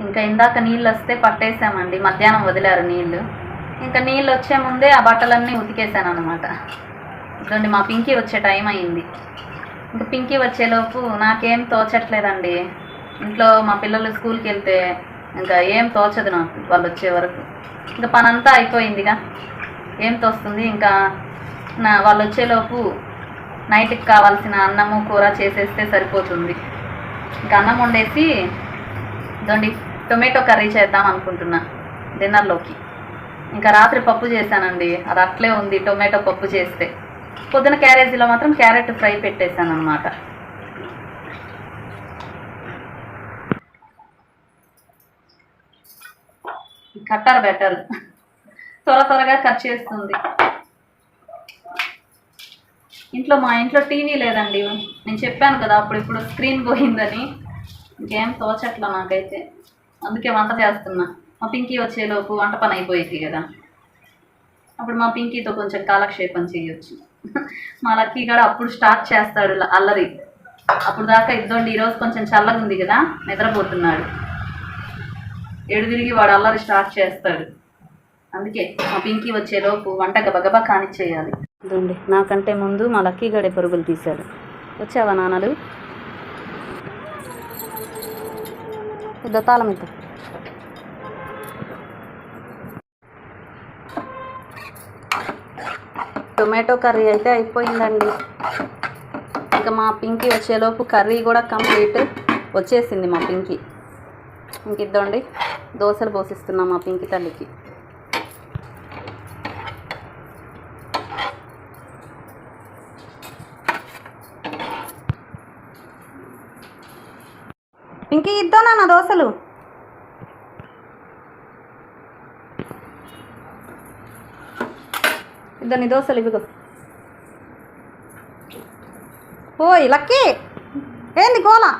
ఇంకా ఇందాక నీళ్ళు వస్తే పట్టేసామండి. మధ్యాహ్నం వదిలారు నీళ్ళు. ఇంకా నీళ్ళు వచ్చే ముందే ఆ బట్టలన్నీ ఉతికేసాను అనమాట ఇదండి మా పింకీ వచ్చే టైం అయింది. ఇంకా పింకీ వచ్చేలోపు నాకేం తోచట్లేదండి. ఇంట్లో మా పిల్లలు స్కూల్కి వెళ్తే ఇంకా ఏం తోచదు నాకు వాళ్ళు వచ్చే వరకు. ఇంకా పనంతా అయిపోయిందిగా. ఏం తోస్తుంది? ఇంకా నా వాళ్ళు వచ్చేలోపు నైట్కి కావాల్సిన అన్నము కూర చేసేస్తే సరిపోతుంది. ఇంకా అన్నం వండేసి ఇదండి టొమాటో కర్రీ చేద్దాం అనుకుంటున్నా డిన్నర్లోకి. ఇంకా రాత్రి పప్పు చేశానండి అది అట్లే ఉంది టొమాటో పప్పు చేస్తే. పొద్దున క్యారేజీలో మాత్రం క్యారెట్ ఫ్రై పెట్టేశాను అనమాట కట్టర్ బెటర్. త్వర త్వరగా కట్ చేస్తుంది. ఇంట్లో మా ఇంట్లో టీవీ లేదండి. నేను చెప్పాను కదా అప్పుడు ఇప్పుడు స్క్రీన్ పోయిందని. ఇంకేం తోచట్లా నాకైతే. అందుకే వంట చేస్తున్నా. మా పింకీ వచ్చేలోపు వంట పని అయిపోయింది కదా. అప్పుడు మా పింకీతో కొంచెం కాలక్షేపం చేయొచ్చు. మా లక్కీ కూడా అప్పుడు స్టార్ట్ చేస్తాడు అల్లరి. అప్పుడు దాకా ఇద్దండి ఈరోజు కొంచెం చల్లగా ఉంది కదా నిద్రపోతున్నాడు. ఏడు తిరిగి వాడు అల్లరి స్టార్ట్ చేస్తాడు. అందుకే మా పింకీ వచ్చేలోపు వంట గబగబా కానిచ్చేయాలి. ఇదండి నాకంటే ముందు మా లక్కీ గడే పరుగులు తీశాడు. వచ్చావా నాన్నలు? పెద్ద తాళం ఇద్దాం. టొమాటో కర్రీ అయితే అయిపోయిందండి. ఇంకా మా పింకి వచ్చేలోపు కర్రీ కూడా కంప్లీట్ వచ్చేసింది మా పింకి. ఇంక ఇద్దండి దోశలు పోసిస్తున్నాం మా పింకి తల్లికి. ఇంక ఇద్దా నాన్న దోశలు. ఇద్దని దోశలు ఇవిగో. ఓయ్ లక్కీ ఏంది గోలా?